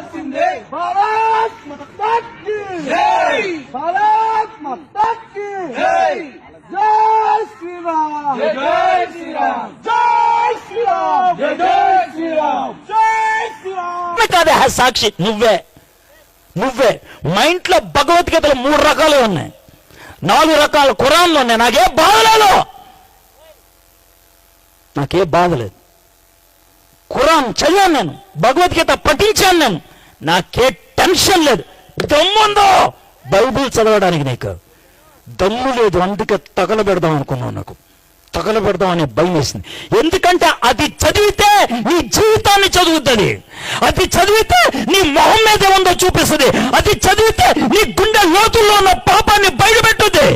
వచ్చింది భారత్ మాతా కీ జై. భారత్ మాతా కీ జై. జై శ్రీరామ్. జై శ్రీరామ్. జై శ్రీరామ్. జై శ్రీరామ్. జై శ్రీరామ్. కాదే సాక్షి నువ్వే. నువ్వే. మా ఇంట్లో భగవద్గీతలు మూడు రకాలు ఉన్నాయి. నాలుగు రకాల ఖురాన్లు ఉన్నాయి. నాకే బాధ లేదు. నాకే బాధ లేదు. ఖురాన్ చదివాను నేను. భగవద్గీత పఠించాను నేను. నాకే టెన్షన్ లేదు. దమ్ముందో బైబుల్ చదవడానికి నీకు. దమ్ము లేదు అందుకే తగలబెడదాం అనుకున్నావు నాకు. తగలబెడదాం అనే భయం వేసింది. ఎందుకంటే అది చదివితే నీ జీవితాన్ని చదువుతుంది అది చదివితే నీ మొహం మీద ఉందో చూపిస్తుంది. అది చదివితే నీ గుండె లోతుల్లో ఉన్న పాపాన్ని బయటపెట్టుద్ది.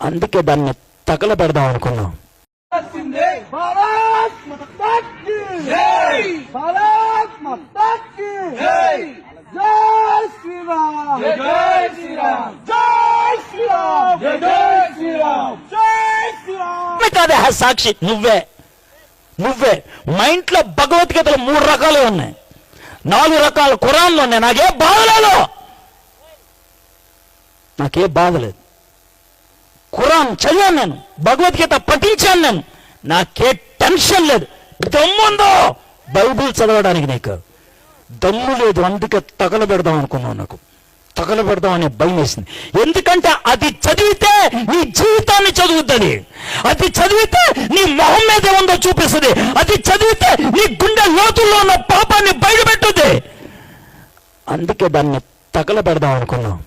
అందుకే దాన్ని తగలబెడదాం అనుకున్నాం భారత్! మాతా కీ జై జై శ్రీరామ్ జై శ్రీరామ్ జై శ్రీరామ్ జై శ్రీరామ్ జై శ్రీరామ్ కాదే సాక్షి నువ్వే. నువ్వే. మా ఇంట్లో భగవద్గీతలు మూడు రకాలు ఉన్నాయి. నాలుగు రకాల ఖురాన్లు ఉన్నాయి. నాకే బాధ లేదు. నాకే బాధ లేదు. ఖురాన్ చదివాను నేను. భగవద్గీత పఠించాను నేను. నాకే టెన్షన్ లేదు. దమ్ముందో. బైబుల్ చదవడానికి నీకు. దమ్ము లేదు అందుకే తగలబెడదాం అనుకున్నావు నాకు. తగలబెడదాం అనే భయం వేసింది. ఎందుకంటే అది చదివితే నీ జీవితాన్ని చదువుతుంది అది చదివితే నీ మొహం మీద ఉందో చూపిస్తుంది. అది చదివితే నీ గుండె లోతుల్లో ఉన్న పాపాన్ని బయటపెట్టుద్ది అందుకే దాన్ని తగలబెడదాం అనుకున్నాం